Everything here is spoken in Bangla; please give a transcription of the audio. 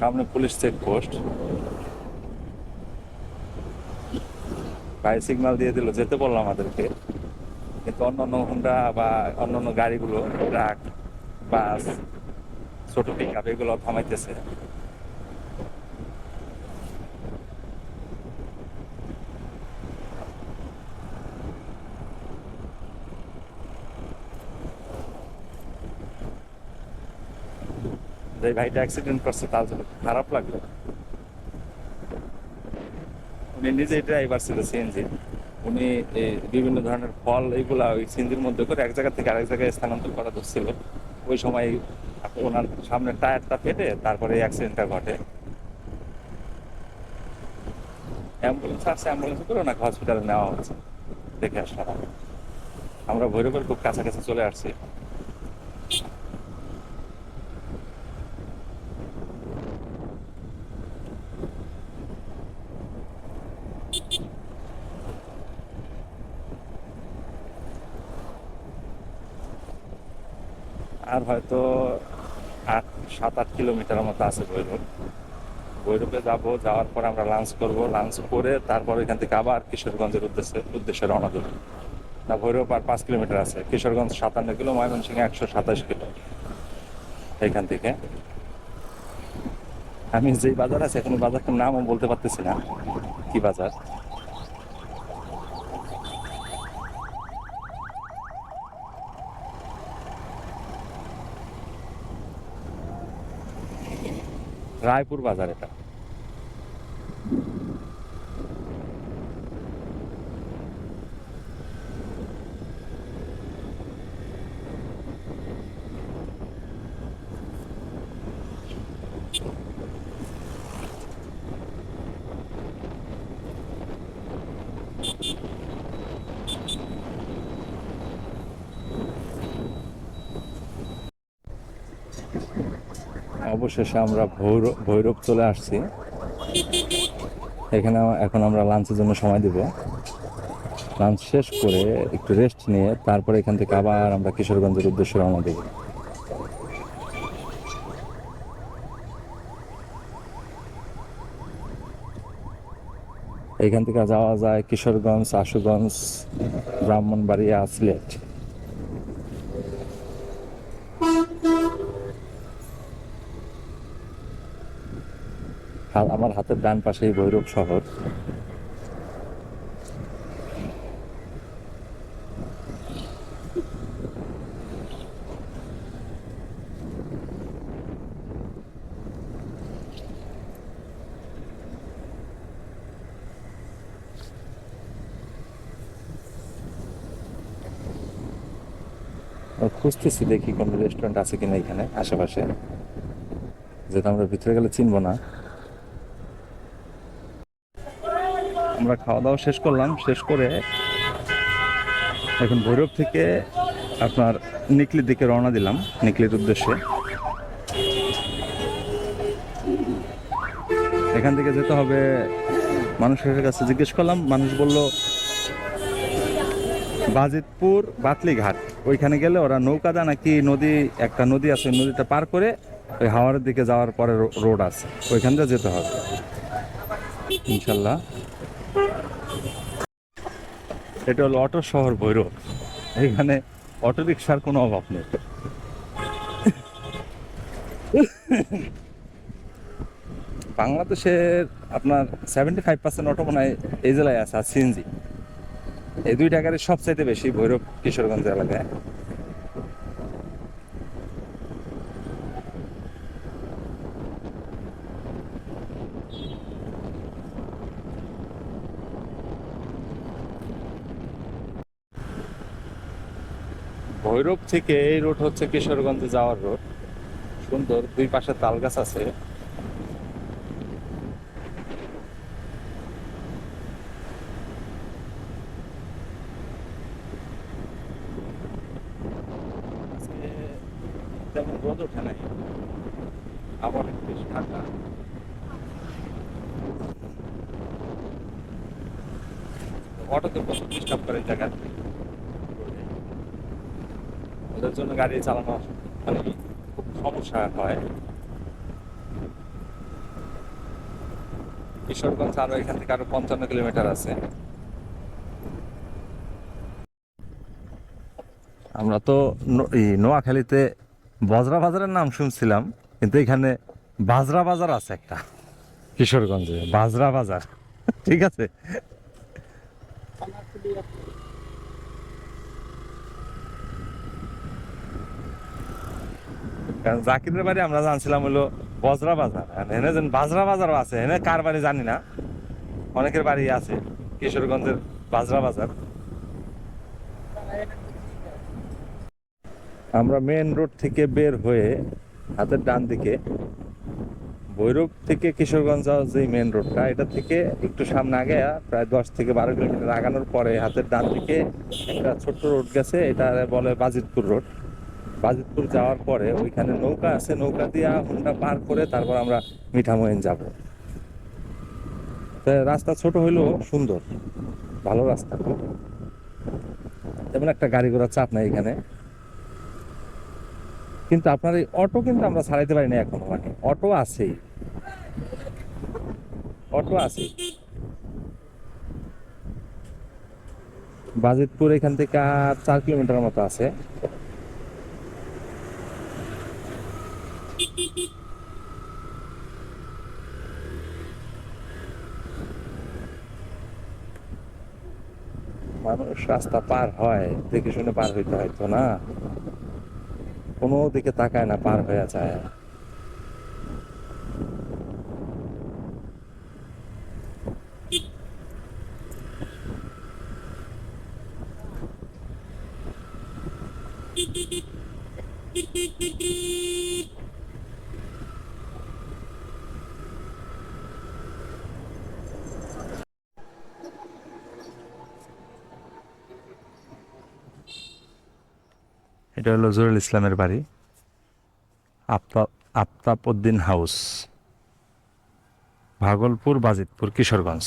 সামনে পুলিশ চেকপোস্ট ভাই সিগনাল দিয়ে দিল, যেতে বলল আমাদেরকে। কিন্তু অন্য অন্য হুন্ডা বা অন্য অন্য গাড়িগুলো ট্রাক বাস ছোট পিক আপ এগুলো থামাইতেছে। যে ভাইটা অ্যাক্সিডেন্ট করছে, তার জন্য খারাপ লাগল। উনি নিজেই ড্রাইভার ছিল সিএনজি উনি বিভিন্ন ধরনের ফল এইগুলা ওই সিএনজির মধ্যে করে এক জায়গা থেকে আরেক জায়গায় স্থানান্তর করা ধরছিল। ওই সময় ওনার সামনে টায়ারটা ফেটে তারপরে অ্যাক্সিডেন্টটা ঘটে। অ্যাম্বুলেন্স আসছে অ্যাম্বুলেন্স করে ওনাকে হসপিটালে নেওয়া হচ্ছে। দেখে আসলাম। আমরা ভৈরবের খুব কাছাকাছি চলে আসছি। আর হয়তো আট, সাত, আট কিলোমিটার মতো আছে ভৈরব ভৈরবে যাব, যাওয়ার পর আমরা লাঞ্চ করব। লাঞ্চ করে তারপর এখান থেকে আবার কিশোরগঞ্জের উদ্দেশ্যে উদ্দেশ্যে রওনা দেবো। না, ভৈরব আর পাঁচ কিলোমিটার আছে। কিশোরগঞ্জ সাতান্ন কিলো, ময়মনসিংহ একশো সাতাশ কিলো। এখান থেকে। আমি যেই বাজার আছে, এখন বাজারটার নামও বলতে পারতেছি না। কি বাজার? রায়পুর বাজার এটা অবশেষে আমরা ভৈরব ভৈরব চলে আসছি। এখানে এখন আমরা লাঞ্চের জন্য সময় দিব। লাঞ্চ শেষ করে একটু রেস্ট নিয়ে তারপরে এখান থেকে আবার আমরা কিশোরগঞ্জের উদ্দেশ্যে রওনা দেব। এখান থেকে যাওয়া যায় কিশোরগঞ্জ, আশুগঞ্জ, ব্রাহ্মণবাড়িয়া, সিলেট। হা- আমার হাতের ডান পাশেই ভৈরব শহর। খুঁজতেছি দেখি কোন রেস্টুরেন্ট আছে কিনা এখানে, আশেপাশে। যেটা আমরা ভিতরে গেলে চিনবো না। আমরা খাওয়া দাওয়া শেষ করলাম। শেষ করে এখন ভৈরব থেকে আপনার নিকলির দিকে রওনা দিলাম, নিকলির উদ্দেশ্যে। এখান থেকে যেতে হবে, মানুষের কাছে জিজ্ঞেস করলাম, মানুষ বলল, বাজিতপুর বাতলিঘাট, ওইখানে গেলে ওরা নৌকাদা নাকি নদী, একটা নদী আছে নদীটা পার করে ওই হাওয়ারের দিকে যাওয়ার পরে রোড আছে, ওইখান দিয়ে যেতে হবে। ইনশাল্লাহ। এটা হলো অটো শহর ভৈরব। এখানে অটো রিক্সার কোনো অভাব নেই। বাংলাদেশের আপনার সেভেন্টি ফাইভ পার্সেন্ট অটো মনে হয় এই জেলায় আছে, আর সিএনজি। এই দুই টাকার সবচাইতে বেশি ভৈরব কিশোরগঞ্জ এলাকায়। ভৈরব থেকে এই রোড হচ্ছে কিশোরগঞ্জে যাওয়ার রোড। সুন্দর, দুই পাশে তাল গাছ আছে তেমন রোদ ওঠে আবার ঠান্ডা। অটোতে প্রচুর ডিস্টার্ব করে জায়গা ওদের জন্য গাড়ি চালানো মানে খুব সমস্যা হয়। কিশোরগঞ্জ আরও এখান থেকে আরও পঞ্চান্ন কিলোমিটার আছে। আমরা তো এই নোয়াখালীতে বজরা বাজারের নাম শুনছিলাম কিন্তু এখানে বাজরা বাজার আছে একটা। কিশোরগঞ্জে। বাজরা বাজার। ঠিক আছে। কারণ জাকিরের বাড়ি আমরা জানছিলাম হলো বজরা বাজার। এনে যেন বাজরা বাজারও আছে, এনে কার বাড়ি জানি না। অনেকের বাড়ি আছে, কিশোরগঞ্জের বাজরা বাজার। আমরা মেন রোড থেকে বের হয়ে হাতের ডান দিকে ভৈরব থেকে কিশোরগঞ্জ যে মেন রোডটা এটা থেকে একটু সামনে আগে, প্রায় দশ থেকে বারো কিলোমিটার আগানোর পরে হাতের ডান দিকে একটা ছোট্ট রোড গেছে, এটা বলে বাজিতপুর রোড বাজিতপুর যাওয়ার পরে ওইখানে নৌকা আছে, নৌকা দিয়ে হুন্ডা পার করে তারপর আমরা মিঠামইন যাব। রাস্তা ছোট হইলেও সুন্দর, ভালো রাস্তা। খুব তেমন একটা গাড়ি ঘোড়ার চাপ নাই এখানে। কিন্তু আপনার এই অটো কিন্তু আমরা ছাড়াইতে পারি না এখনও মানে অটো আছেই। অটো আছে বাজিতপুর এখান থেকে চার কিলোমিটার মতো আছে। মানুষ রাস্তা পার হয়, দেখে শুনে পার হইতে হয়তো না? কোনো দিকে তাকায় না, পার হয়ে যায়। এটা হলো জহুরুল ইসলামের বাড়ি। আফতাব আফতাব উদ্দিন হাউস ভাগলপুর বাজিতপুর কিশোরগঞ্জ।